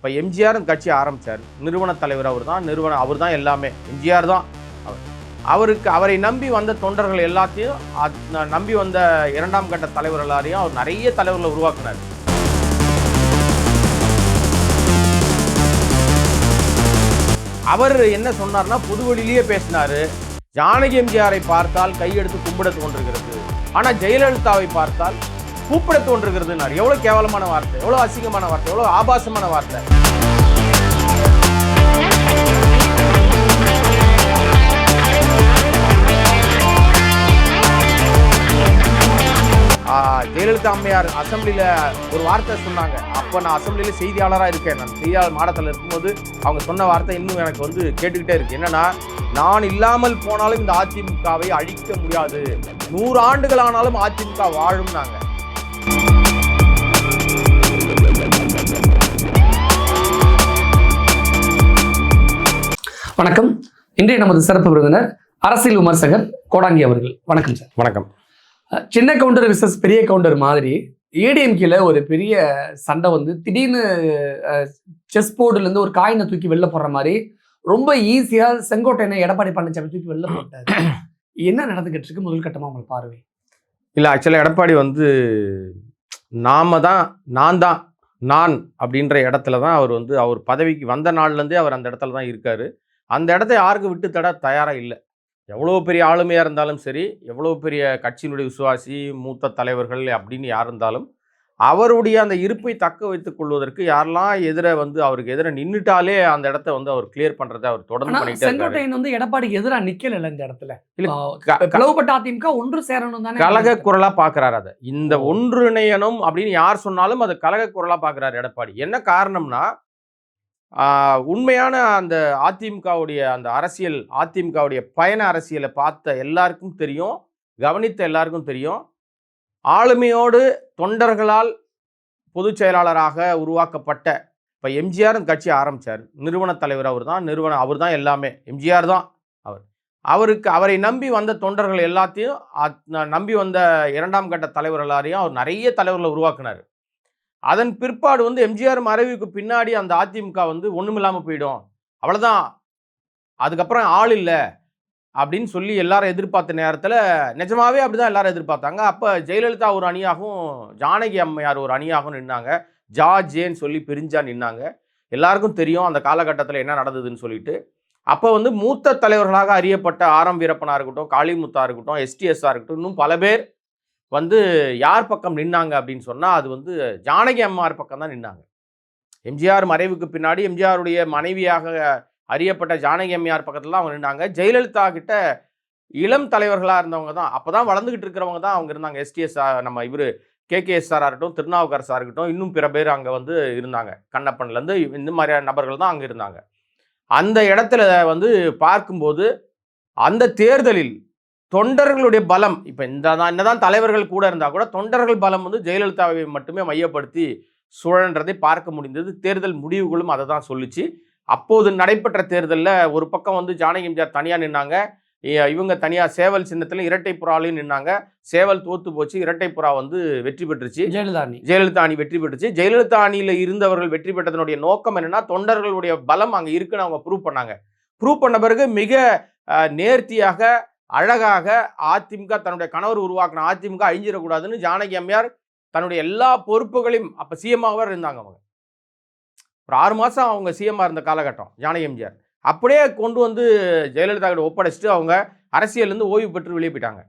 இப்போ எம்ஜிஆர் கட்சி ஆரம்பிச்சார். நிறுவன தலைவர் அவர் தான் நிறுவன அவர் தான் எல்லாமே. எம்ஜிஆர் தான். அவர் அவருக்கு அவரை நம்பி வந்த தொண்டர்கள் எல்லாத்தையும் நம்பி வந்த இரண்டாம் கட்ட தலைவர் எல்லாரையும் அவர் நிறைய தலைவர்களை உருவாக்குனார். அவர் என்ன சொன்னார்னா புதுவெளியிலேயே பேசினாரு. ஜானகி எம்ஜிஆரை பார்த்தால் கையெடுத்து கும்பிட தோன்றுகிறது. ஆனால் ஜெயலலிதாவை பார்த்தால் கூப்பிட தோன்றுகிறதுனார் எவ்வளவு கேவலமான வார்த்தை எவ்வளவு அசிங்கமான வார்த்தை எவ்வளவு ஆபாசமான வார்த்தை. ஜெயலலிதா அம்மையார் அசம்பிளியில் ஒரு வார்த்தை சொன்னாங்க. அப்போ நான் அசம்பிளியில் செய்தியாளராக இருக்கேன் நான். செய்தியாளர் மாடத்தில் இருக்கும்போது அவங்க சொன்ன வார்த்தை இன்னும் எனக்கு வந்து கேட்டுக்கிட்டே இருக்கு. என்னன்னா நான் இல்லாமல் போனாலும் இந்த அதிமுகவை அழிக்க முடியாது. நூறு ஆண்டுகள் ஆனாலும் அதிமுக வாழும்னாங்க. வணக்கம். இன்றைய நமது சிறப்பு விருந்தினர் அரசியல் விமர்சகர் கோடாங்கி அவர்கள். வணக்கம் சார். வணக்கம். சின்ன கவுண்டர் விசஸ் பெரிய கவுண்டர் மாதிரி ஏடிஎம்கேல ஒரு பெரிய சண்டை வந்து திடீர்னு செஸ் இருந்து ஒரு காயினை தூக்கி வெளில போடுற மாதிரி ரொம்ப ஈஸியா செங்கோட்டையனை எடப்பாடி பழனிசாமி தூக்கி வெளில போட்டாரு. என்ன நடந்துகிட்டு இருக்கு முதல் கட்டமா உங்கள் பார்வை? இல்லை ஆக்சுவலாக எடப்பாடி வந்து நாம தான் நான் தான் நான் அப்படின்ற இடத்துல தான் அவர் வந்து அவர் பதவிக்கு வந்த நாள்லேருந்தே அவர் அந்த இடத்துல தான் இருக்காரு. அந்த இடத்த யாருக்கு விட்டு தட தயாராக இல்லை. எவ்வளோ பெரிய ஆளுமையாக இருந்தாலும் சரி எவ்வளோ பெரிய கட்சியினுடைய விசுவாசி மூத்த தலைவர்கள் அப்படின்னு யார் இருந்தாலும் அவருடைய அந்த இருப்பை தக்க வைத்துக் கொள்வதற்கு யாரெல்லாம் எதிர வந்து அவருக்கு எதிர நின்னுட்டாலே அந்த இடத்த வந்து அவர் கிளியர் பண்றதை அவர் தொடர்ந்து பண்ணிட்டே செங்கோட்டையன் வந்து எடப்பாடிக்கு எதிராக நிக்கல இந்த இடத்துல. பிளவுபட்ட அதிமுக ஒன்று சேரணும் தானே கலக குரலா பாக்குறாரு அதை. இந்த. ஒன்றிணையணும் அப்படின்னு யார் சொன்னாலும் அதை கலக குரலா பாக்குறாரு எடப்பாடி. என்ன காரணம்னா உண்மையான அந்த அதிமுகவுடைய அந்த அரசியல் அதிமுகவுடைய பயண அரசியலை பார்த்த எல்லாருக்கும் தெரியும் கவனித்த எல்லாருக்கும் தெரியும். ஆளுமையோடு தொண்டர்களால் பொதுச் செயலாளராக உருவாக்கப்பட்ட இப்போ எம்ஜிஆர் கட்சி ஆரம்பிச்சார். நிறுவன தலைவர் அவர் தான் நிறுவன அவர் தான் எல்லாமே. எம்ஜிஆர் தான் அவர். அவருக்கு அவரை நம்பி வந்த தொண்டர்கள் எல்லாத்தையும் நம்பி வந்த இரண்டாம் கட்ட தலைவர் எல்லாரையும் அவர் நிறைய தலைவர்களை உருவாக்குனார். அதன் பிற்பாடு வந்து எம்ஜிஆர் மறைவுக்கு பின்னாடி அந்த அதிமுக வந்து ஒன்றுமில்லாமல் போயிடும். அவ்வளோதான் அதுக்கப்புறம் ஆள் இல்லை. அப்படின்னு சொல்லி எல்லாரும் எதிர்பார்த்த நேரத்தில் நிஜமாவே அப்படிதான் எல்லாரும் எதிர்பார்த்தாங்க. அப்போ ஜெயலலிதா ஒரு அணியாகவும் ஜானகி அம்மையார் ஒரு அணியாகவும் நின்னாங்க. ஜேன்னு சொல்லி பிரிஞ்சா நின்னாங்க. எல்லாருக்கும் தெரியும் அந்த காலகட்டத்தில் என்ன நடந்ததுன்னு சொல்லிட்டு. அப்போ வந்து மூத்த தலைவர்களாக அறியப்பட்ட ஆரம் வீரப்பனாக இருக்கட்டும் காளிமுத்தா இருக்கட்டும் எஸ்டிஎஸ்ஸாக இருக்கட்டும் இன்னும் பல பேர் வந்து யார் பக்கம் நின்னாங்க அப்படின்னு சொன்னால் அது வந்து ஜானகி அம்மார் பக்கம் தான் நின்னாங்க. எம்ஜிஆர் மறைவுக்கு பின்னாடி எம்ஜிஆருடைய மனைவியாக அறியப்பட்ட ஜானகி அம்மையார் பக்கத்தில் அவங்க நின்னாங்க. ஜெயலலிதா கிட்ட இளம் தலைவர்களாக இருந்தவங்க தான். அப்போ தான் வளர்ந்துக்கிட்டு இருக்கிறவங்க தான் அவங்க இருந்தாங்க. எஸ்டிஎஸ் நம்ம இவர் கேகேஎஸ்ஆராக இருக்கட்டும் திருநாவுக்கரசாக இருக்கட்டும் இன்னும் பிற பேர் அங்கே வந்து இருந்தாங்க. கண்ணப்பன்லேருந்து இந்த மாதிரியான நபர்கள் தான் அங்கே இருந்தாங்க. அந்த இடத்துல வந்து பார்க்கும்போது அந்த தேர்தலில் தொண்டர்களுடைய பலம் இப்போ இந்த தான் என்னதான் தலைவர்கள் கூட இருந்தால் கூட தொண்டர்கள் பலம் வந்து ஜெயலலிதாவை மட்டுமே மையப்படுத்தி சுழன்றதை பார்க்க முடிந்தது. தேர்தல் முடிவுகளும் அதை தான் சொல்லுச்சு. அப்போது நடைபெற்ற தேர்தலில் ஒரு பக்கம் வந்து ஜானகி எம்ஜிஆர் தனியாக நின்னாங்க. இவங்க தனியாக சேவல் சின்னத்தில் இரட்டை புறாலையும் நின்னாங்க. சேவல் தோத்து போச்சு. இரட்டை புறா வந்து வெற்றி பெற்றுச்சு. ஜெயலலிதா அணி. ஜெயலலிதா அணி வெற்றி பெற்றுச்சு. ஜெயலலிதா அணியில் இருந்தவர்கள் வெற்றி பெற்றதனுடைய நோக்கம் என்னன்னா தொண்டர்களுடைய பலம் அங்கே இருக்குன்னு அவங்க ப்ரூவ் பண்ணாங்க. ப்ரூவ் பண்ண பிறகு மிக நேர்த்தியாக அழகாக அதிமுக தன்னுடைய கணவர் உருவாக்கின அதிமுக அழிஞ்சிடக்கூடாதுன்னு ஜானகி அம்மையார் தன்னுடைய எல்லா பொறுப்புகளையும் அப்போ சிஎம்மாக இருந்தாங்க அவங்க. ஒரு ஆறு மாதம் அவங்க சிஎம்மாக இருந்த காலகட்டம் ஜானகி எம்ஜிஆர் அப்படியே கொண்டு வந்து ஜெயலலிதா கிட்ட ஒப்படைச்சிட்டு அவங்க அரசியல்லேருந்து ஓய்வு பெற்று வெளியே போயிட்டாங்க.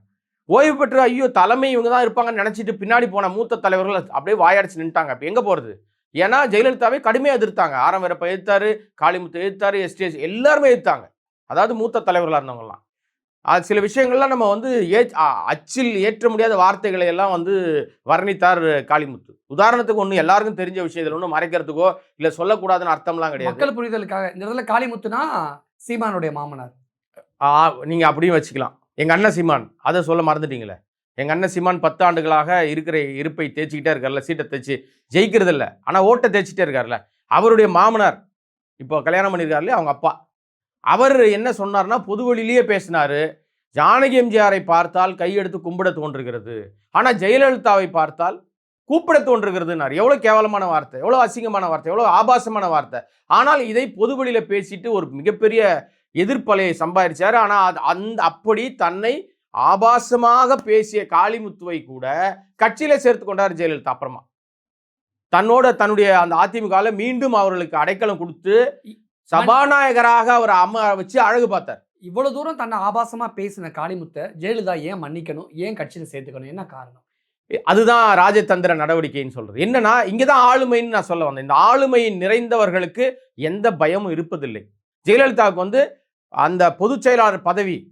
ஓய்வு பெற்று ஐயோ தலைமை இவங்க தான் இருப்பாங்கன்னு நினச்சிட்டு பின்னாடி போன மூத்த தலைவர்கள் அப்படியே வாயடிச்சு நின்ட்டாங்க அப்போ எங்கே போகிறது ஏன்னா ஜெயலலிதாவை கடுமையாக எதிர்த்தாங்க. ஆரம்பரப்ப எதிர்த்தாரு காளிமுத்து எதிர்த்தாரு எஸ்டிஎஸ் எல்லாருமே எதிர்த்தாங்க. அதாவது மூத்த தலைவர்களாக இருந்தவங்கலாம். அது சில விஷயங்கள்லாம் நம்ம வந்து ஏ அச்சில் ஏற்ற முடியாத வார்த்தைகளை எல்லாம் வந்து வர்ணித்தார் காளிமுத்து. உதாரணத்துக்கு ஒன்று எல்லாருக்கும் தெரிஞ்ச விஷயம் இதில் ஒன்றும் மறைக்கிறதுக்கோ இல்லை சொல்லக்கூடாதுன்னு அர்த்தம்லாம் கிடையாது. மக்கள் புரிதலுக்காக இந்த இடத்துல காளிமுத்துனா சீமானுடைய மாமனார். ஆ, நீங்க அப்படியும் வச்சுக்கலாம். எங்க அண்ணன் சீமான் அதை சொல்ல மறந்துட்டீங்களே. எங்க அண்ணன் சீமான் பத்து ஆண்டுகளாக இருக்கிற இருப்பை தேய்ச்சிக்கிட்டே இருக்கார்ல சீட்டை தேய்ச்சி ஜெயிக்கிறது இல்ல ஆனா ஓட்டை தேய்ச்சிட்டே இருக்கார்ல அவருடைய மாமனார் இப்போ கல்யாணம் பண்ணியிருக்காருல அவங்க அப்பா. அவர் என்ன சொன்னார்னா பொதுவெளியிலேயே பேசினாரு. ஜானகி எம்ஜிஆரை பார்த்தால் கையெடுத்து கும்பிட தோன்றுகிறது. ஆனால் ஜெயலலிதாவை பார்த்தால் கூப்பிட தோன்றுகிறதுனார் எவ்வளோ கேவலமான வார்த்தை எவ்வளோ அசிங்கமான வார்த்தை எவ்வளோ ஆபாசமான வார்த்தை. ஆனால் இதை பொதுவெளியில் பேசிட்டு ஒரு மிகப்பெரிய எதிர்ப்பலையை சம்பாதிச்சார். ஆனால் அது அந்த அப்படி தன்னை ஆபாசமாக பேசிய காளிமுத்துவை கூட கட்சியில சேர்த்து கொண்டார் ஜெயலலிதா அப்புறமா. தன்னோட தன்னுடைய அந்த அதிமுகவில் மீண்டும் அவர்களுக்கு அடைக்கலம் கொடுத்து சபாநாயகராக அவர் அம்மா வச்சு அழகு பார்த்தார். இவ்வளவு தூரம் தன்னை ஆபாசமா பேசின காளிமுத்தை ஜெயலலிதா ஏன் மன்னிக்கணும் ஏன் கட்சியில சேர்த்துக்கணும் என்ன காரணம்? அதுதான் ராஜதந்திர நடவடிக்கைன்னு சொல்றது. என்னன்னா இங்கதான் ஆளுமைன்னு நான் சொல்ல வந்தேன். இந்த ஆளுமை நிறைந்தவர்களுக்கு எந்த பயமும் இருப்பதில்லை. ஜெயலலிதாவுக்கு வந்து அந்த பொதுச் செயலாளர் பதவி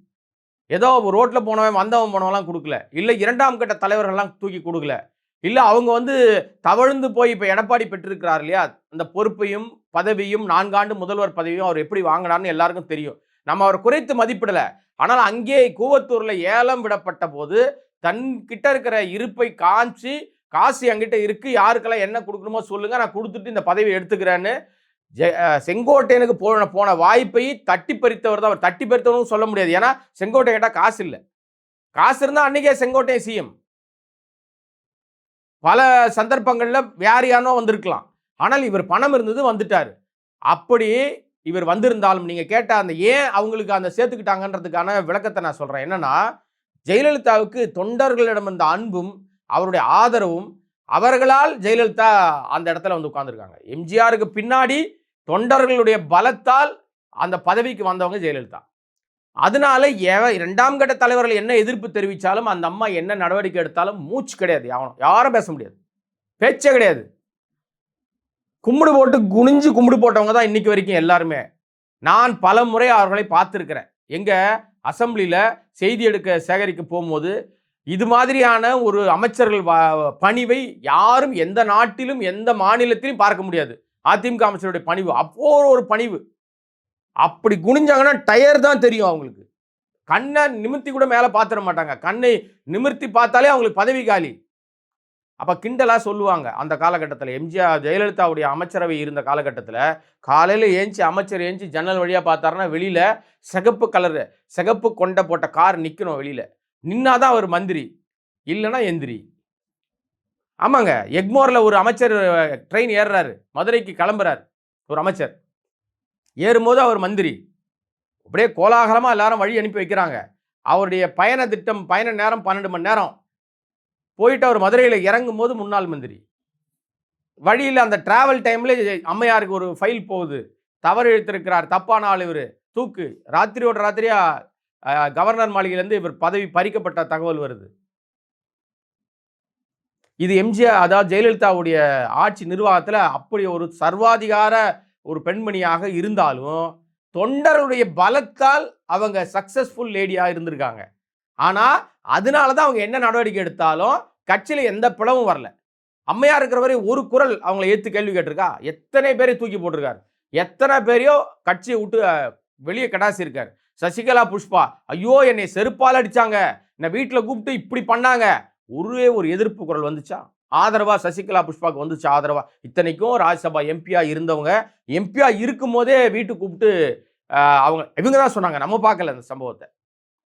ஏதோ ரோட்ல போனவன் வந்தவன் போனவன்லாம் கொடுக்கல. இல்லை இரண்டாம் கட்ட தலைவர்கள்லாம் தூக்கி கொடுக்கல. இல்லை அவங்க வந்து தவழ்ந்து போய் இப்போ எடப்பாடி பெற்றிருக்கிறார் இல்லையா? அந்த பொறுப்பையும் பதவியும் நான்காண்டு முதல்வர் பதவியும் அவர் எப்படி வாங்கினார்னு எல்லாருக்கும் தெரியும். நம்ம அவர் குறைத்து மதிப்பிடலை. ஆனால் அங்கே கூவத்தூரில் ஏலம் விடப்பட்ட போது தன் கிட்ட இருக்கிற இருப்பை காமிச்சு காசு என்கிட்ட இருக்குது யாருக்கெல்லாம் என்ன கொடுக்கணுமோ சொல்லுங்கள் நான் கொடுத்துட்டு இந்த பதவியை எடுத்துக்கிறேன்னு ஜெ- செங்கோட்டையனுக்கு போன போன வாய்ப்பை தட்டி பறித்தவர் தான். அவர் தட்டி பறித்தவரும் சொல்ல முடியாது. ஏன்னா செங்கோட்டை கேட்டால் காசு இல்லை. காசு இருந்தால் அன்னைக்கே செங்கோட்டையன் சிஎம் பல சந்தர்ப்பங்களில் வேற யாரோ வந்திருக்கலாம். ஆனால் இவர் பணம் இருந்தது வந்துட்டார். அப்படி இவர் வந்திருந்தாலும் நீங்கள் கேட்ட அந்த ஏன் அவங்களுக்கு அந்த சேர்த்துக்கிட்டாங்கன்றதுக்கான விளக்கத்தை நான் சொல்கிறேன் என்னன்னா ஜெயலலிதாவுக்கு தொண்டர்களிடம் இருந்த அன்பும் அவருடைய ஆதரவும் அவர்களால் ஜெயலலிதா அந்த இடத்துல வந்து உட்காந்துருக்காங்க எம்ஜிஆருக்கு பின்னாடி தொண்டர்களுடைய பலத்தால் அந்த பதவிக்கு வந்தவங்க ஜெயலலிதா. அதனால எவ- இரண்டாம் கட்ட தலைவர்கள் என்ன எதிர்ப்பு தெரிவித்தாலும் அந்த அம்மா என்ன நடவடிக்கை எடுத்தாலும் மூச்சு கிடையாது. யாரும் யாரும் பேச முடியாது. பேச்சே கிடையாது. கும்பிடு போட்டு குனிஞ்சு கும்பிடு போட்டவங்க தான் இன்னைக்கு வரைக்கும் எல்லாருமே. நான் பல முறை அவர்களை பார்த்துருக்கிறேன். எங்கள் அசம்பிளியில் செய்தி எடுக்க சேகரிக்க போகும்போது இது மாதிரியான ஒரு அமைச்சர்கள் பணிவை யாரும் எந்த நாட்டிலும் எந்த மாநிலத்திலும் பார்க்க முடியாது. அதிமுக அமைச்சருடைய பணிவு அப்போ ஒரு பணிவு. அப்படி குனிஞ்சாங்கன்னா டயர் தான் தெரியும் அவங்களுக்கு. கண்ணை நிமிர்த்தி கூட மேலே பார்த்துட மாட்டாங்க. கண்ணை நிமிர்த்தி பார்த்தாலே அவங்களுக்கு பதவி காலி. அப்போ கிண்டலாக சொல்லுவாங்க. அந்த காலகட்டத்தில் எம்ஜிஆர் ஜெயலலிதாவுடைய அமைச்சரவை இருந்த காலகட்டத்தில் காலையில் ஏஞ்சி அமைச்சர் ஏஞ்சி ஜன்னல் வழியாக பார்த்தாருன்னா வெளியில் சிகப்பு கலரு சிகப்பு கொண்டை போட்ட கார் நிற்கணும் வெளியில். நின்னாதான் அவர் மந்திரி இல்லைன்னா எந்திரி. ஆமாங்க எக்மோரில் ஒரு அமைச்சர் ட்ரெயின் ஏறுறாரு. மதுரைக்கு கிளம்புறாரு ஒரு அமைச்சர். ஏறும்போது அவர் மந்திரி. அப்படியே கோலாகலமாக எல்லாரும் வழி அனுப்பி வைக்கிறாங்க. அவருடைய பயண திட்டம் பயண நேரம் பன்னெண்டு மணி நேரம். போயிட்டு அவர் மதுரையில் இறங்கும் போது முன்னாள் மந்திரி. வழியில் அந்த டிராவல் டைமில் அம்மையாருக்கு ஒரு ஃபைல் போகுது. தவறு இழுத்திருக்கிறார் தப்பான ஆள் இவர். தூக்கு. ராத்திரியோட ராத்திரியா கவர்னர் மாளிகையிலேருந்து இவர் பதவி பறிக்கப்பட்ட தகவல் வருது. இது எம்ஜிஆர் அதாவது ஜெயலலிதாவுடைய ஆட்சி நிர்வாகத்தில் அப்படி ஒரு சர்வாதிகார ஒரு பெண்மணியாக இருந்தாலும் தொண்டருடைய பலத்தால் அவங்க சக்சஸ்ஃபுல் லேடியாக இருந்திருக்காங்க. ஆனால் அதனால தான் அவங்க என்ன நடவடிக்கை எடுத்தாலும் கட்சியில் எந்த பிளவும் வரல. அம்மையா இருக்கிற வரை ஒரு குரல் அவங்கள ஏற்று கேள்வி கேட்டிருக்கா? எத்தனை பேரை தூக்கி போட்டிருக்காரு? எத்தனை பேரையோ கட்சியை விட்டு வெளியே கடாசி சசிகலா புஷ்பா ஐயோ என்னை செருப்பால் அடிச்சாங்க. என்னை வீட்டில் கூப்பிட்டு இப்படி பண்ணாங்க. ஒரே ஒரு எதிர்ப்பு குரல் வந்துச்சா? ஆதரவா சசிகலா புஷ்பாவுக்கு வந்துச்சு ஆதரவா? இத்தனைக்கும் ராஜ்யசபா எம்பியா இருந்தவங்க எம்பியா இருக்கும் போதே வீட்டுக்கு கூப்பிட்டு அவங்க இவங்க தான் சொன்னாங்க நம்ம பார்க்கல அந்த சம்பவத்தை.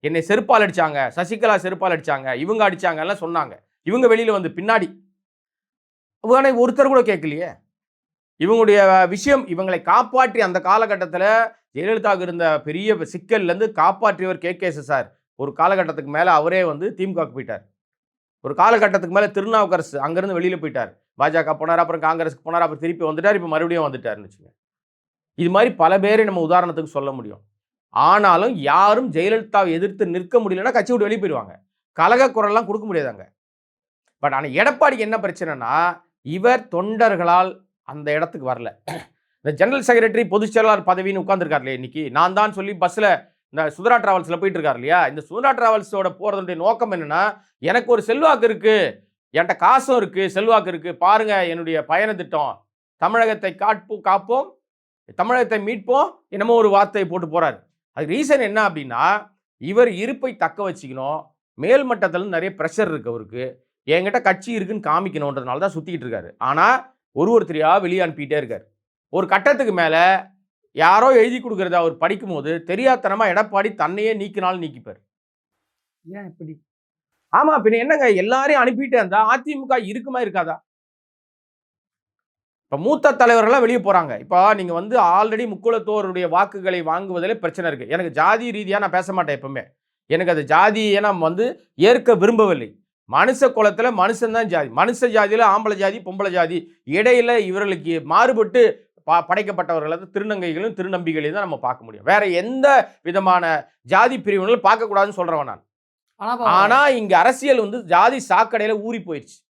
என்னை செருப்பால் அடிச்சாங்க சசிகலா செருப்பால் அடித்தாங்க இவங்க அடிச்சாங்க எல்லாம் சொன்னாங்க. இவங்க வெளியில் வந்து பின்னாடி. உடனே ஒருத்தர் கூட கேட்கலையே. இவங்களுடைய விஷயம் இவங்களை காப்பாற்றி அந்த காலகட்டத்தில் ஜெயலலிதாவுக்கு இருந்த பெரிய சிக்கல்லேருந்து காப்பாற்றியவர் கே. கே. சார். ஒரு காலகட்டத்துக்கு மேலே அவரே வந்து திமுகவுக்கு போயிட்டார். ஒரு காலகட்டத்துக்கு மேலே திருநாவுக்கரசு அங்கேருந்து வெளியில் போயிட்டார். பாஜக போனார் அப்புறம் காங்கிரஸுக்கு போனார் அப்புறம் திருப்பி வந்துட்டார் இப்போ மறுபடியும் வந்துட்டார்னு வச்சுங்க இது மாதிரி பல பேரை நம்ம உதாரணத்துக்கு சொல்ல முடியும். ஆனாலும் யாரும் ஜெயலலிதாவை எதிர்த்து நிற்க முடியலன்னா கட்சி விட்டு வெளியே போயிடுவாங்க. கலக குரல்லாம் கொடுக்க முடியாதாங்க பட் ஆனால் எடப்பாடிக்கு என்ன பிரச்சனைனா இவர் தொண்டர்களால் அந்த இடத்துக்கு வரல. இந்த ஜெனரல் செக்ரட்டரி பொதுச் செயலாளர் பதவின்னு இல்லையா இன்னைக்கு. நான் தான் சொல்லி பஸ்ஸில் இந்த சுதரா டிராவல்ஸில் போயிட்டு இருக்காரு இல்லையா இந்த சுதரா டிராவல்ஸோட போகிறதுடைய நோக்கம் என்னென்னா எனக்கு ஒரு செல்வாக்கு இருக்குது என்கிட்ட காசும் இருக்குது செல்வாக்கு இருக்குது பாருங்கள் என்னுடைய பயண திட்டம். தமிழகத்தை காட்போம் காப்போம். தமிழகத்தை மீட்போம். என்னமோ ஒரு வார்த்தையை போட்டு போகிறார் அது ரீசன் என்ன அப்படின்னா இவர் இருப்பை தக்க வச்சுக்கணும். மேல்மட்டத்தில் நிறைய ப்ரெஷர் இருக்கு அவருக்கு. என்கிட்ட கட்சி இருக்குன்னு காமிக்கணுன்றதுனால தான் சுத்திக்கிட்டு இருக்காரு. ஆனா ஒரு ஒருத்தரையா வெளியே அனுப்பிட்டே இருக்காரு. ஒரு கட்டத்துக்கு மேல யாரோ எழுதி கொடுக்கறத அவர் படிக்கும்போது தெரியாதனமா எடப்பாடி தன்னையே நீக்கினாலும் நீக்கிப்பார். ஏன் இப்படி? ஆமா பின்ன என்னங்க? எல்லாரையும் அனுப்பிட்டு இருந்தா அதிமுக இருக்குமா இருக்காதா? இப்ப மூத்த தலைவர்கள்லாம் வெளியே போறாங்க. இப்போ நீங்க வந்து ஆல்ரெடி முக்குளத்தோருடைய வாக்குகளை வாங்குவதில் பிரச்சனை இருக்கு. எனக்கு ஜாதி ரீதியா நான் பேச மாட்டேன் எப்பவுமே. எனக்கு அது ஜாதியை நான் வந்து ஏற்க விரும்பவில்லை. மனுஷ குலத்துல மனுஷன் தான் ஜாதி. மனுஷ ஜாதியில ஆம்பளை ஜாதி பொம்பளை ஜாதி. இடையில இவர்களுக்கு மாறுபட்டு ப- படைக்கப்பட்டவர்கள் வந்து திருநங்கைகளும் திருநம்பிகளையும் தான் நம்ம பார்க்க முடியும். வேற எந்த விதமான ஜாதி பிரிவினர்களும் பார்க்கக்கூடாதுன்னு சொல்றவன் நான். ஆனா பா- ஆனா இங்க அரசியல் வந்து ஜாதி சாக்கடையில ஊறி போயிடுச்சு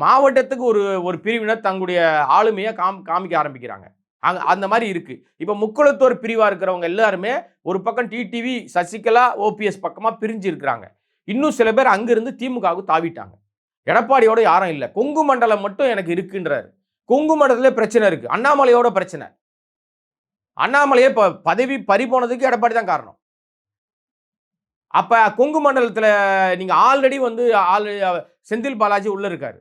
மாவட்டத்துக்கு ஒரு ஒரு பிரிவினர் தங்களுடைய ஆளுமையை காம் காமிக்க ஆரம்பிக்கிறாங்க. அங்க அந்த மாதிரி இருக்கு. இப்ப முக்குளத்தோர் பிரிவா இருக்கிறவங்க எல்லாருமே ஒரு பக்கம் டிடிவி சசிகலா ஓபிஎஸ் பக்கமா பிரிஞ்சு இருக்கிறாங்க. இன்னும் சில பேர் அங்கிருந்து திமுகவுக்கு தாவிட்டாங்க. எடப்பாடியோட யாரும் இல்லை. கொங்கு மண்டலம் மட்டும் எனக்கு இருக்குன்றாரு. கொங்கு மண்டலத்திலே பிரச்சனை இருக்கு. அண்ணாமலையோட பிரச்சனை. அண்ணாமலையே ப பதவி பறி போனதுக்கு எடப்பாடி தான் காரணம். அப்ப கொங்கு மண்டலத்தில் நீங்க ஆல்ரெடி வந்து ஆல்ரெடி செந்தில் பாலாஜி உள்ள இருக்காரு.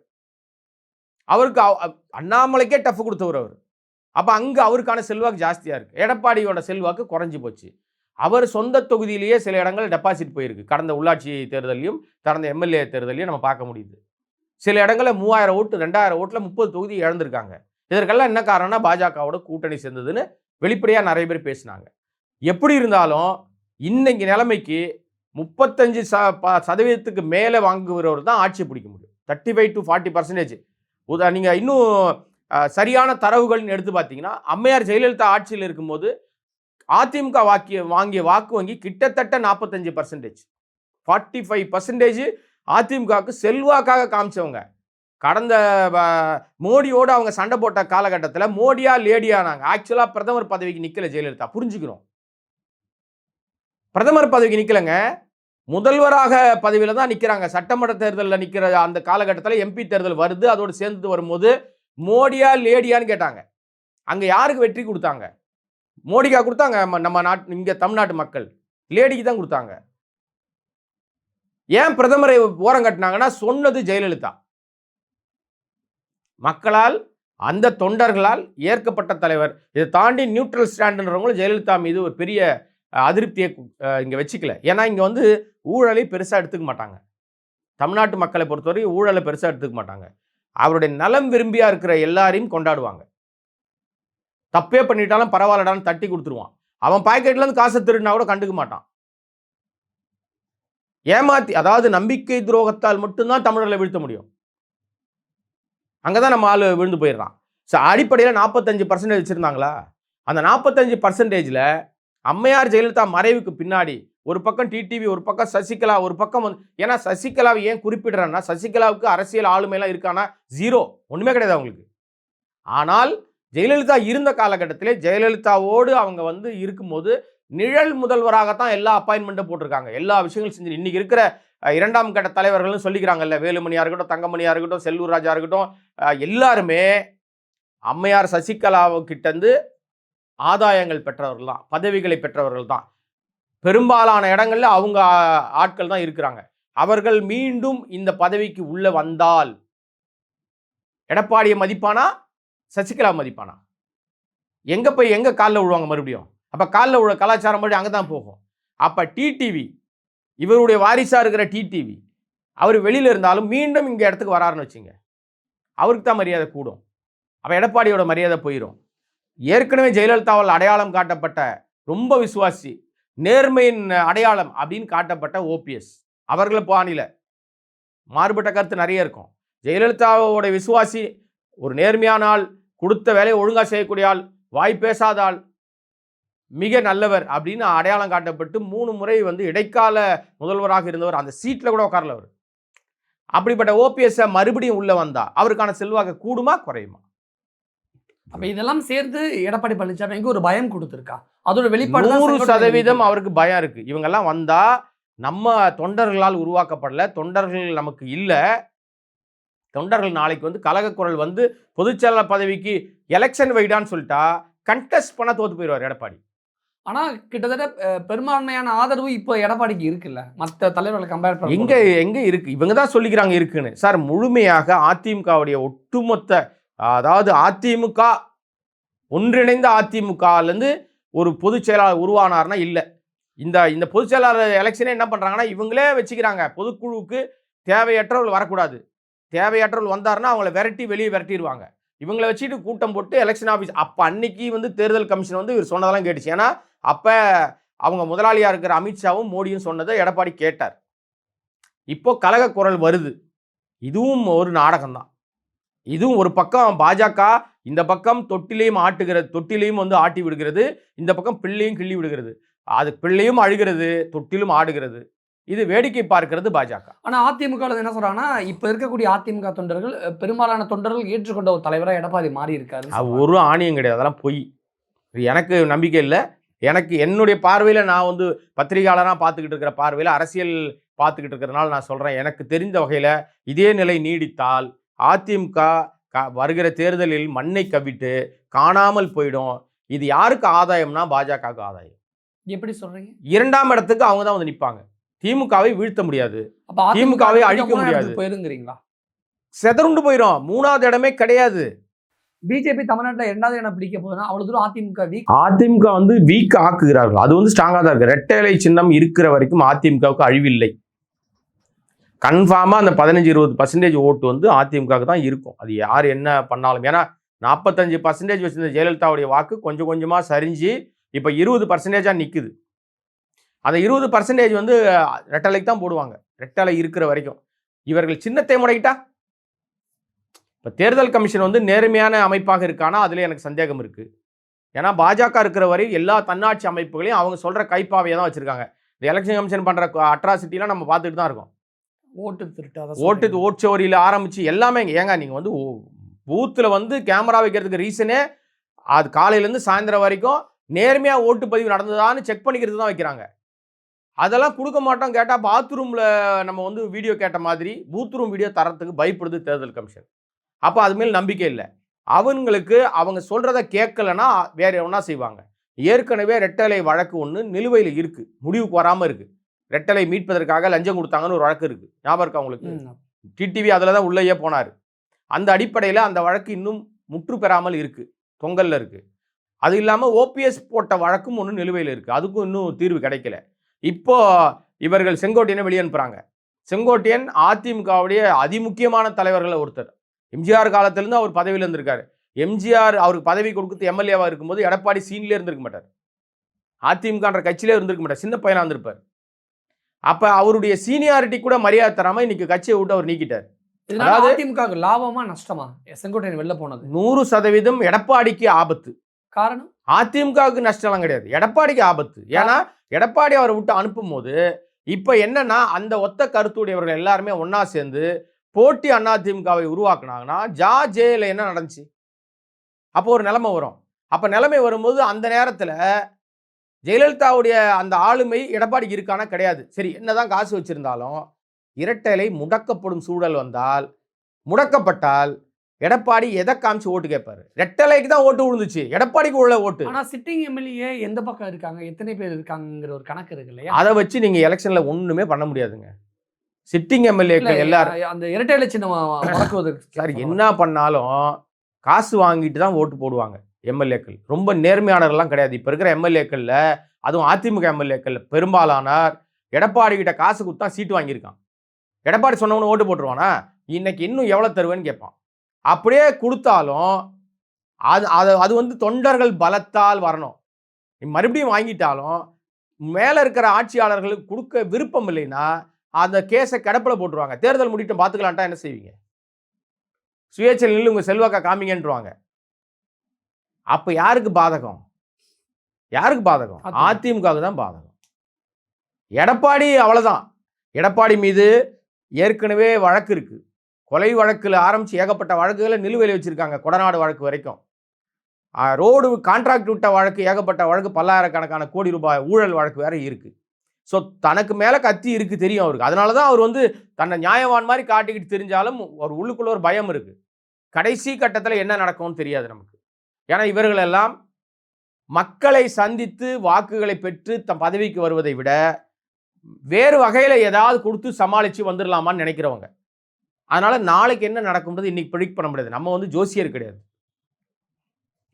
அவருக்கு அண்ணாமலைக்கே டஃப் கொடுத்தவர் அவர். அப்போ அங்கே அவருக்கான செல்வாக்கு ஜாஸ்தியாக இருக்கு. எடப்பாடியோட செல்வாக்கு குறைஞ்சி போச்சு. அவர் சொந்த தொகுதியிலேயே சில இடங்கள் டெபாசிட் போயிருக்கு. கடந்த உள்ளாட்சி தேர்தலையும் கடந்த எம்எல்ஏ தேர்தலையும் நம்ம பார்க்க முடியுது. சில இடங்களில் மூவாயிரம் ஓட்டு ரெண்டாயிரம் ஓட்டில் முப்பது தொகுதி இழந்திருக்காங்க. இதற்கெல்லாம் என்ன காரணம்னா பாஜகவோட கூட்டணி சேர்ந்ததுன்னு வெளிப்படையாக நிறைய பேர் பேசினாங்க. எப்படி இருந்தாலும் இன்னைக்கு நிலைமைக்கு முப்பத்தஞ்சு ச ப- சதவீதத்துக்கு மேலே வாங்குகிறவர் தான் ஆட்சி பிடிக்க முடியும். Thirty five to forty percentage உதா நீங்கள் இன்னும் சரியான தரவுகள்னு எடுத்து பார்த்தீங்கன்னா அம்மையார் ஜெயலலிதா ஆட்சியில் இருக்கும்போது அதிமுக வாக்கிய வாங்கிய வாக்கு வங்கி கிட்டத்தட்ட நாற்பத்தஞ்சு பர்சன்டேஜ் ஃபார்ட்டி ஃபைவ் பர்சன்டேஜ் அதிமுகவுக்கு செல்வாக்காக காமிச்சவங்க. கடந்த மோடியோடு அவங்க சண்டை போட்ட காலகட்டத்தில் மோடியா லேடியானாங்க ஆக்சுவலாக பிரதமர் பதவிக்கு நிற்கல ஜெயலலிதா. புரிஞ்சுக்கிறோம். பிரதமர் பதவிக்கு நிற்கலங்க முதல்வராக பதவியில் தான் நிற்கிறாங்க சட்டமன்ற தேர்தலில் நிற்கிற அந்த காலகட்டத்தில் எம்பி தேர்தல் வருது. அதோடு சேர்ந்து வரும்போது மோடியா லேடியான்னு கேட்டாங்க. அங்கே யாருக்கு வெற்றி கொடுத்தாங்க? மோடிக்கா கொடுத்தாங்க நம்ம நாட் இங்கே தமிழ்நாட்டு மக்கள். லேடிக்கு தான் கொடுத்தாங்க. ஏன் பிரதமரை ஓரம் கட்டினாங்கன்னா சொன்னது ஜெயலலிதா. மக்களால் அந்த தொண்டர்களால் ஏற்கப்பட்ட தலைவர் இதை தாண்டி நியூட்ரல் ஸ்டாண்டுன்றவங்களும் ஜெயலலிதா மீது ஒரு பெரிய அதிருப்தியை இங்கே வச்சுக்கல. ஏன்னா இங்கே வந்து ஊழலை பெருசாக எடுத்துக்க மாட்டாங்க. தமிழ்நாட்டு மக்களை பொறுத்தவரை ஊழலை பெருசாக எடுத்துக்க மாட்டாங்க. அவருடைய நலம் விரும்பியா இருக்கிற எல்லாரையும் கொண்டாடுவாங்க. தப்பே பண்ணிட்டாலும் பரவாயில்லடான்னு தட்டி கொடுத்துருவான். அவன் பாக்கெட்லேருந்து காசை திருடினா கூட கண்டுக்க மாட்டான். ஏமாத்தி அதாவது நம்பிக்கை துரோகத்தால் மட்டும்தான் தமிழர்களை வீழ்த்த முடியும். அங்கதான் நம்ம ஆளு விழுந்து போயிடுறான். ஸோ அடிப்படையில் நாற்பத்தஞ்சு பர்சன்டேஜ் வச்சிருந்தாங்களா? அந்த நாற்பத்தஞ்சு பர்சன்டேஜில் அம்மையார் ஜெயலலிதா மறைவுக்கு பின்னாடி ஒரு பக்கம் டிடிவி ஒரு பக்கம் சசிகலா ஒரு பக்கம் வந்து ஏன்னா சசிகலாவை ஏன் குறிப்பிடுறேன்னா சசிகலாவுக்கு அரசியல் ஆளுமையெல்லாம் இருக்கானா ஜீரோ ஒன்றுமே கிடையாது அவங்களுக்கு. ஆனால் ஜெயலலிதா இருந்த காலகட்டத்திலே ஜெயலலிதாவோடு அவங்க வந்து இருக்கும்போது நிழல் முதல்வராகத்தான் எல்லா அப்பாயின்மெண்ட்டும் போட்டிருக்காங்க. எல்லா விஷயங்களும் செஞ்சு இன்னைக்கு இருக்கிற இரண்டாம் கட்ட தலைவர்களும் சொல்லிக்கிறாங்கல்ல வேலுமணியாக இருக்கட்டும் தங்கமணியாக இருக்கட்டும் செல்லூர் ராஜா இருக்கட்டும் எல்லாருமே அம்மையார் சசிகலாவுக்கிட்டேருந்து ஆதாயங்கள் பெற்றவர்கள் தான் பதவிகளை பெற்றவர்கள் தான் பெரும்பாலான இடங்களில் அவங்க ஆட்கள் தான் இருக்கிறாங்க. அவர்கள் மீண்டும் இந்த பதவிக்கு உள்ளே வந்தால் எடப்பாடியை மதிப்பானா? சசிகலா மதிப்பானா? எங்கே போய் எங்கே காலில் விழுவாங்க மறுபடியும்? அப்போ காலில் விழ கலாச்சாரம் படி அங்கே தான் போகும். அப்போ டிடிவி இவருடைய வாரிசாக இருக்கிற டிடிவி அவர் வெளியில் இருந்தாலும் மீண்டும் இங்கே இடத்துக்கு வராருன்னு வச்சுங்க. அவருக்கு தான் மரியாதை கூடும். அப்போ எடப்பாடியோட மரியாதை போயிடும் ஏற்கனவே ஜெயலலிதாவால் அடையாளம் காட்டப்பட்ட ரொம்ப விசுவாசி நேர்மையின் அடையாளம் அப்படின்னு காட்டப்பட்ட ஓபிஎஸ் அவர்களை பாணியில். மாறுபட்ட கருத்து நிறைய இருக்கும். ஜெயலலிதாவோட விசுவாசி ஒரு நேர்மையான ஆள் கொடுத்த வேலையை ஒழுங்கா செய்யக்கூடிய ஆள் வாய் பேசாத ஆள் மிக நல்லவர் அப்படின்னு அடையாளம் காட்டப்பட்டு மூணு முறை வந்து இடைக்கால முதல்வராக இருந்தவர் அந்த சீட்ல கூட உட்காரல அவர். அப்படிப்பட்ட ஓபிஎஸ் மறுபடியும் உள்ள வந்தா அவருக்கான செல்வாக்கு கூடுமா குறையுமா? அப்ப இதெல்லாம் சேர்ந்து எடப்பாடி பழனிசாமிக்கு ஒரு பயம் கொடுத்துருக்கா? அதோட வெளிப்பாடு நூறு சதவீதம். அவருக்கு பயம் இருக்கு. இவங்கெல்லாம் வந்தா நம்ம தொண்டர்களால் உருவாக்கப்படல தொண்டர்கள் நமக்கு இல்ல தொண்டர்கள் நாளைக்கு வந்து கழக குரல் வந்து பொதுச்செயலாளர் பதவிக்கு எலெக்ஷன் வைடான்னு சொல்லிட்டா கண்டெஸ்ட் பண்ண தோத்து போயிடுவார் எடப்பாடி. ஆனா கிட்டத்தட்ட பெரும்பான்மையான ஆதரவு இப்போ எடப்பாடிக்கு இருக்குல்ல? மத்த தலைவர்களை கம்பேர் எங்க எங்க இருக்கு? இவங்க தான் சொல்லிக்கிறாங்க இருக்குன்னு. சார் முழுமையாக அதிமுகவுடைய ஒட்டுமொத்த அதாவது அதிமுக ஒன்றிணைந்த அதிமுகல இருந்து ஒரு பொதுச் செயலாளர் உருவானார்னா இல்ல. இந்த இந்த பொதுச் செயலாளர் எலெக்ஷனே என்ன பண்றாங்கன்னா இவங்களே வச்சுக்கிறாங்க. பொதுக்குழுவுக்கு தேவையற்றவர்கள் வரக்கூடாது. தேவையற்றவர்கள் வந்தாருன்னா அவங்கள விரட்டி வெளியே விரட்டிடுவாங்க இவங்களை வச்சுட்டு கூட்டம் போட்டு எலெக்ஷன் ஆஃபீஸ் அப்போ அன்னைக்கு வந்து தேர்தல் கமிஷன் வந்து இவர் சொன்னதெல்லாம் கேட்டுச்சு. ஏன்னா அப்போ அவங்க முதலாளியாக இருக்கிற அமித்ஷாவும் மோடியும் சொன்னதை எடப்பாடி கேட்டார். இப்போ கலக குரல் வருது. இதுவும் ஒரு நாடகம்தான். இதுவும் ஒரு பக்கம் பாஜக இந்த பக்கம் தொட்டிலையும் ஆட்டுகிறது தொட்டிலையும் வந்து ஆட்டி விடுகிறது. இந்த பக்கம் பிள்ளையும் கிள்ளி விடுகிறது. அது பிள்ளையும் அழுகிறது தொட்டிலும் ஆடுகிறது. இது வேடிக்கை பார்க்கிறது பாஜக. ஆனா அதிமுக என்ன சொல்றாங்கன்னா இப்ப இருக்கக்கூடிய அதிமுக தொண்டர்கள் பெரும்பாலான தொண்டர்கள் ஏற்றுக்கொண்ட ஒரு தலைவரா எடப்பாடி மாறி இருக்காரு அது ஒரு ஆணியம் கிடையாது. அதெல்லாம் பொய். எனக்கு நம்பிக்கை இல்லை. எனக்கு என்னுடைய பார்வையில் நான் வந்து பத்திரிகையாளராக பார்த்துக்கிட்டு இருக்கிற பார்வையில் அரசியல் பார்த்துக்கிட்டு இருக்கிறதுனால நான் சொல்கிறேன் எனக்கு தெரிந்த வகையில் இதே நிலை நீடித்தால் அதிமுக க வருகிற தேர்தலில் மண்ணை கவிட்டு காணாமல் போயிடும். இது யாருக்கு ஆதாயம்னா பாஜகவுக்கு ஆதாயம். எப்படி சொல்றீங்க? இரண்டாம் இடத்துக்கு அவங்க தான் வந்து நிற்பாங்க திமுகவை வீழ்த்த முடியாது. அப்ப திமுகவை அழிக்க முடியாது. போயிருங்கிறீங்களா? செதறுண்டு போயிடும் மூணாவது இடமே கிடையாது. பிஜேபி தமிழ்நாட்டுல இரண்டாவது இடம் பிடிக்க போதுன்னா அவ்வளவு தூரம் அதிமுக வீக் அதிமுக வந்து வீக் ஆக்குகிறார்கள். அது வந்து ஸ்ட்ராங்காக தான் இருக்கு. ரெட்டை இலை சின்னம் இருக்கிற வரைக்கும் அதிமுகவுக்கு அழிவில்லை. கன்ஃபார்மாக அந்த பதினஞ்சு இருபது பர்சன்டேஜ் ஓட்டு வந்து அதிமுகவுக்கு தான் இருக்கும். அது யார் என்ன பண்ணாலும். ஏன்னா நாற்பத்தஞ்சு பர்சன்டேஜ் வச்சிருந்த ஜெயலலிதாவுடைய வாக்கு கொஞ்சம் கொஞ்சமாக சரிஞ்சு இப்போ இருபது பர்சன்டேஜாக நிற்குது அந்த இருபது பர்சன்டேஜ் வந்து ரெட்டலைக்கு தான் போடுவாங்க. ரெட்டலை இருக்கிற வரைக்கும். இவர்கள் சின்னத்தை முடக்கிட்டா? இப்போ தேர்தல் கமிஷன் வந்து நேர்மையான அமைப்பாக இருக்கானா அதில் எனக்கு சந்தேகம் இருக்குது ஏன்னா பாஜக இருக்கிற வரை எல்லா தன்னாட்சி அமைப்புகளையும் அவங்க சொல்கிற கைப்பாவையை தான் வச்சுருக்காங்க. இந்த எலெக்ஷன் கமிஷன் பண்ணுற அட்ராசிட்டிலாம் நம்ம பார்த்துட்டு தான் இருக்கோம். ஓட்டு திருட்டு ஓட்டு ஓட்சோரியில் ஆரம்பித்து எல்லாமே ஏங்க நீங்கள் வந்து பூத்தில் வந்து கேமரா வைக்கிறதுக்கு ரீசனே அது காலையிலேருந்து சாயந்தரம் வரைக்கும் நேர்மையாக ஓட்டுப்பதிவு நடந்ததான்னு செக் பண்ணிக்கிறது தான் வைக்கிறாங்க. அதெல்லாம் கொடுக்க மாட்டோம் கேட்டால் பாத்ரூமில் நம்ம வந்து வீடியோ கேட்ட மாதிரி பூத் ரூம் வீடியோ தரத்துக்கு பயப்படுது தேர்தல் கமிஷன் அப்போ அது மேல் நம்பிக்கை இல்லை. அவங்களுக்கு அவங்க சொல்கிறத கேட்கலன்னா வேற ஒன்றா செய்வாங்க? ஏற்கனவே ரெட்டலை வழக்கு ஒன்று நிலுவையில் இருக்குது முடிவுக்கு வராமல் இருக்குது ரெட்டலை மீட்பதற்காக லஞ்சம் கொடுத்தாங்கன்னு ஒரு வழக்கு இருக்குது ஞாபகம் இருக்கா உங்களுக்கு? டிடிவி அதில் தான் உள்ளேயே போனார். அந்த அடிப்படையில் அந்த வழக்கு இன்னும் முற்று பெறாமல் இருக்குது தொங்கல்ல இருக்குது அது இல்லாமல் ஓபிஎஸ் போட்ட வழக்கும் ஒன்று நிலுவையில் இருக்குது அதுக்கும் இன்னும் தீர்வு கிடைக்கல. இப்போ இவர்கள் செங்கோட்டையனை வெளியே அனுப்புகிறாங்க செங்கோட்டையன் அதிமுகவுடைய அதிமுக்கியமான தலைவர்களில் ஒருத்தர். எம்ஜிஆர் காலத்திலேருந்து அவர் பதவியில் இருந்திருக்காரு. எம்ஜிஆர் அவருக்கு பதவி கொடுத்து எம்எல்ஏவாக இருக்கும்போது எடப்பாடி சீன்லேயே இருந்திருக்க மாட்டார். அதிமுகன்ற கட்சியிலே இருந்திருக்க மாட்டார். சின்ன பையனாக இருந்திருப்பார். அப்போ அவருடைய சீனியாரிட்டி கூட மரியாதை தராமல் இன்னைக்கு கட்சியை விட்டு அவர் நீக்கிட்டார். அதாவது- அதிமுக லாபமா நஷ்டமா? செங்கோட்டையன் வெளில போனது. நூறு சதவீதம் எடப்பாடிக்கு ஆபத்து. காரணம்? அதிமுகவுக்கு நஷ்டம்லாம் கிடையாது. எடப்பாடிக்கு ஆபத்து. ஏன்னா எடப்பாடி அவரை விட்டு அனுப்பும்போது இப்போ என்னன்னா அந்த ஒத்த கருத்துடையவர்கள் எல்லாருமே ஒன்றா சேர்ந்து போட்டி அதிமுகவை உருவாக்குனாங்கன்னா ஜா ஜேயில் என்ன நடந்துச்சு? அப்போ ஒரு நிலைமை வரும். அப்போ நிலைமை வரும்போது அந்த நேரத்தில் ஜெயலலிதாவுடைய அந்த ஆளுமை எடப்பாடிக்கு இருக்கானா கிடையாது. சரி என்னதான் காசு வச்சிருந்தாலும் இரட்டை முடக்கப்படும் சூழல் வந்தால் முடக்கப்பட்டால் எடப்பாடி எதை காமிச்சு ஓட்டு கேட்பாரு? ரெட்டலைக்கு தான் ஓட்டு விழுந்துச்சு. எடப்பாடிக்கு உள்ள ஓட்டு. ஆனா சிட்டிங் எம்எல்ஏ எந்த பக்கம் இருக்காங்க? எத்தனை பேர் இருக்காங்கங்கிற ஒரு கணக்கு இருக்கு இல்லையா? அதை வச்சு நீங்க எலெக்ஷன்ல ஒண்ணுமே பண்ண முடியாதுங்க. சிட்டிங் எம்எல்ஏக்கள் எல்லாரும் அந்த இரட்டை சின்னம் முடக்குவதற்கு சார் என்ன பண்ணாலும் காசு வாங்கிட்டு தான் ஓட்டு போடுவாங்க எம்எல்ஏக்கள். ரொம்ப நேர்மையானவர்கள்லாம் கிடையாது. இப்போ இருக்கிற எம்எல்ஏக்கள்ல அதுவும் அதிமுக எம்எல்ஏக்கள் பெரும்பாலானார் எடப்பாடி கிட்ட காசு கொடுத்தா சீட்டு வாங்கியிருக்கான். எடப்பாடி சொன்னவனு ஓட்டு போட்டுருவானா? இன்னைக்கு இன்னும் எவ்வளோ தருவேன்னு கேட்பான். அப்படியே கொடுத்தாலும் அது அது அது வந்து தொண்டர்கள் பலத்தால் வரணும். நீ மறுபடியும் வாங்கிட்டாலும் மேலே இருக்கிற ஆட்சியாளர்களுக்கு கொடுக்க விருப்பம் இல்லைன்னா அந்த கேஸை கிடப்பில் போட்டுருவாங்க. தேர்தல் முடிட்டும் பார்த்துக்கலான்ட்டா என்ன செய்வீங்க? சுயேட்சையில் நில்லு உங்க செல்வாக்கா காமிங்கன்றுவாங்க. அப்ப யாருக்கு பாதகம்? யாருக்கு பாதகம்? அதிமுக. அதிமுகவுக்கு தான் பாதகம். எடப்பாடி அவ்வளவுதான். எடப்பாடி மீது ஏற்கனவே வழக்கு இருக்கு. கொலை வழக்கில் ஆரம்பித்து ஏகப்பட்ட வழக்குகளை நிலுவையில் வச்சிருக்காங்க கொடநாடு வழக்கு வரைக்கும். ரோடு கான்ட்ராக்ட் விட்ட வழக்கு ஏகப்பட்ட வழக்கு பல்லாயிரக்கணக்கான கோடி ரூபாய் ஊழல் வழக்கு வேறு இருக்குது ஸோ தனக்கு மேலே கத்தி இருக்குது தெரியும் அவருக்கு. அதனால தான் அவர் வந்து தன்னை நியாயவான் மாதிரி காட்டிக்கிட்டு தெரிஞ்சாலும் ஒரு உள்ளுக்குள்ளே ஒரு பயம் இருக்குது கடைசி கட்டத்தில் என்ன நடக்கும்னு தெரியாது நமக்கு. ஏன்னா இவர்களெல்லாம் மக்களை சந்தித்து வாக்குகளை பெற்று தம் பதவிக்கு வருவதை விட வேறு வகையில் ஏதாவது கொடுத்து சமாளித்து வந்துடலாமான்னு நினைக்கிறவங்க. அதனால நாளைக்கு என்ன நடக்கும்ன்றது இன்னைக்கு ப்ரிடிக்ட் பண்ண முடியாது. நம்ம வந்து ஜோசியர் கிடையாது.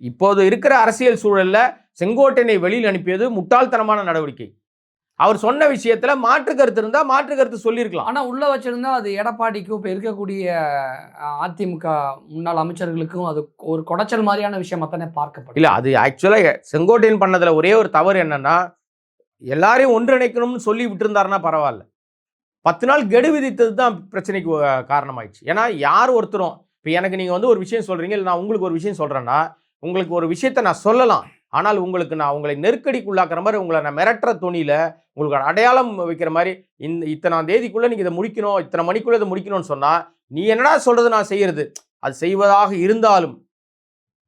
இப்போது இருக்கிற அரசியல் சூழல்ல செங்கோட்டையனை வெளியில் அனுப்பியது முட்டாள்தனமான நடவடிக்கை. அவர் சொன்ன விஷயத்துல மாற்று கருத்து இருந்தா மாற்று கருத்து சொல்லியிருக்கலாம். ஆனா உள்ள வச்சிருந்தா அது எடப்பாடிக்கும் இப்ப இருக்கக்கூடிய அதிமுக முன்னாள் அமைச்சர்களுக்கும் அது ஒரு குடைச்சல் மாதிரியான விஷயமா தானே பார்க்கப்படும். இல்ல அது ஆக்சுவலா செங்கோட்டையன் பண்ணதுல ஒரே ஒரு தவறு என்னன்னா எல்லாரையும் ஒன்றிணைக்கணும்னு சொல்லி விட்டுருந்தாருன்னா பரவாயில்ல. பத்து நாள் கெடு விதித்தது தான் பிரச்சனைக்கு காரணமாயிடுச்சு. ஏன்னா யார் ஒருத்தரும் இப்போ எனக்கு நீங்கள் வந்து ஒரு விஷயம் சொல்கிறீங்க இல்லை நான் உங்களுக்கு ஒரு விஷயம் சொல்கிறேன்னா உங்களுக்கு ஒரு விஷயத்த நான் சொல்லலாம். ஆனால் உங்களுக்கு நான் உங்களை நெருக்கடிக்குள்ளாக்குற மாதிரி உங்களை நான் மிரட்டுற துணியில் உங்களுக்கு அடையாளம் வைக்கிற மாதிரி இந்த இத்தனாம் தேதிக்குள்ளே நீங்கள் இதை முடிக்கணும் இத்தனை மணிக்குள்ளே இதை முடிக்கணும்னு சொன்னால் நீ என்னடா சொல்கிறது நான் செய்கிறது அது செய்வதாக இருந்தாலும்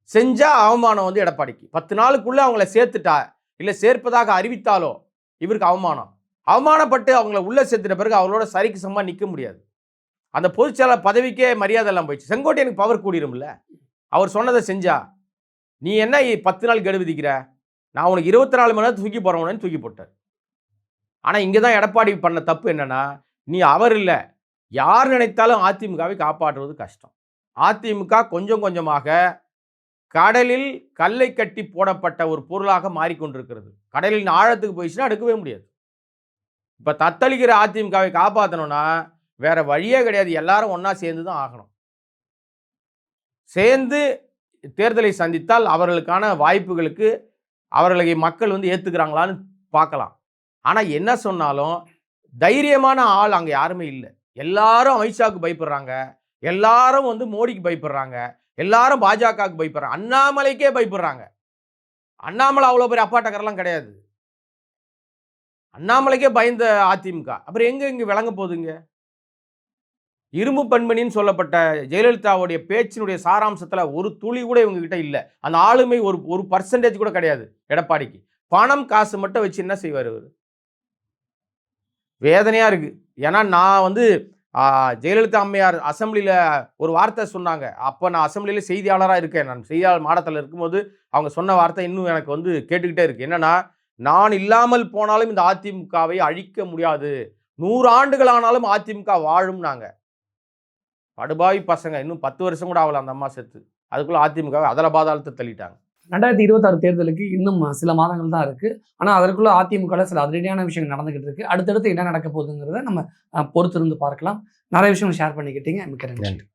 செஞ்சால் அவமானம் வந்து எடப்பாடிக்கு. பத்து நாளுக்குள்ளே அவங்கள சேர்த்துட்டா இல்லை சேர்ப்பதாக அறிவித்தாலோ இவருக்கு அவமானம். அவமானப்பட்டு அவங்கள உள்ளே சேர்த்துட்ட பிறகு அவங்களோட சரிக்கு சமமா நிற்க முடியாது. அந்த பொதுச்செயலாளர் பதவிக்கே மரியாதை எல்லாம் போயிடுச்சு. செங்கோட்டையனுக்கு பவர் கூடிரும்ல அவர் சொன்னதை செஞ்சா? நீ என்ன பத்து நாள் கெடு விதிக்கிற? நான் உனக்கு இருபத்தி நாலு மணி நேரம் தூக்கி போகிறவனு தூக்கி போட்டார். ஆனால் இங்கே தான் எடப்பாடி பண்ண தப்பு என்னென்னா நீ அவர் இல்லை. யார் நினைத்தாலும் அதிமுகவை காப்பாற்றுவது கஷ்டம். அதிமுக கொஞ்சம் கொஞ்சமாக கடலில் கல்லை கட்டி போடப்பட்ட ஒரு பொருளாக மாறிக்கொண்டிருக்கிறது. கடலின் ஆழத்துக்கு போயிடுச்சுன்னா எடுக்கவே முடியாது. இப்போ தத்தளிக்கிற அதிமுகவை காப்பாற்றணும்னா வேற வழியே கிடையாது. எல்லாரும் ஒன்றா சேர்ந்து தான் ஆகணும். சேர்ந்து தேர்தலை சந்தித்தால் அவர்களுக்கான வாய்ப்புகளுக்கு அவர்களை மக்கள் வந்து ஏற்றுக்கிறாங்களான்னு பார்க்கலாம். ஆனால் என்ன சொன்னாலும் தைரியமான ஆள் அங்கே யாருமே இல்லை. எல்லாரும் அமித்ஷாவுக்கு பயப்படுறாங்க. எல்லாரும் வந்து மோடிக்கு பயப்படுறாங்க. எல்லாரும் பாஜகவுக்கு பயப்படுறாங்க. அண்ணாமலைக்கே பயப்படுறாங்க. அண்ணாமலை அவ்வளோ பெரிய அப்பாட்டக்கரெல்லாம் கிடையாது. அண்ணாமலைக்கே பயந்த அதிமுக. அப்புறம் எங்கே இங்கே விளங்க போகுதுங்க? இரும்பு பண்பணின்னு சொல்லப்பட்ட ஜெயலலிதாவுடைய பேச்சினுடைய சாராம்சத்தில் ஒரு துளி கூட இவங்க கிட்ட இல்லை. அந்த ஆளுமை ஒரு ஒரு பர்சன்டேஜ் கூட கிடையாது எடப்பாடிக்கு. பணம் காசு மட்டும் வச்சு என்ன செய்வார் இவர்? வேதனையாக இருக்குது ஏன்னா நான் வந்து ஜெயலலிதா அம்மையார் அசெம்பிளியில் ஒரு வார்த்தை சொன்னாங்க. அப்போ நான் அசம்பிளியில் செய்தியாளராக இருக்கேன். நான் செய்தியாளர் மாடத்தில் இருக்கும்போது அவங்க சொன்ன வார்த்தை இன்னும் எனக்கு வந்து கேட்டுக்கிட்டே இருக்குது என்னன்னா நான் இல்லாமல் போனாலும் இந்த அதிமுகவை அழிக்க முடியாது. நூறு ஆண்டுகள் ஆனாலும் அதிமுக வாழும் நாங்க படுபாவி பசங்க. இன்னும் பத்து வருஷம் கூட ஆகல அந்த அம்மா செத்து. அதுக்குள்ள அதிமுகவை அதல பாதாளத்தை தள்ளிட்டாங்க. ரெண்டாயிரத்தி இருபத்தாறு தேர்தலுக்கு இன்னும் சில மாதங்கள் தான் இருக்கு. ஆனா அதற்குள்ள அதிமுக சில அதிரடியான விஷயங்கள் நடந்துகிட்டு இருக்கு. அடுத்தடுத்து என்ன நடக்க போகுதுங்கிறத நம்ம பொறுத்திருந்து பார்க்கலாம். நிறைய விஷயம் ஷேர் பண்ணிக்கிட்டீங்க. மிக்க நன்றி.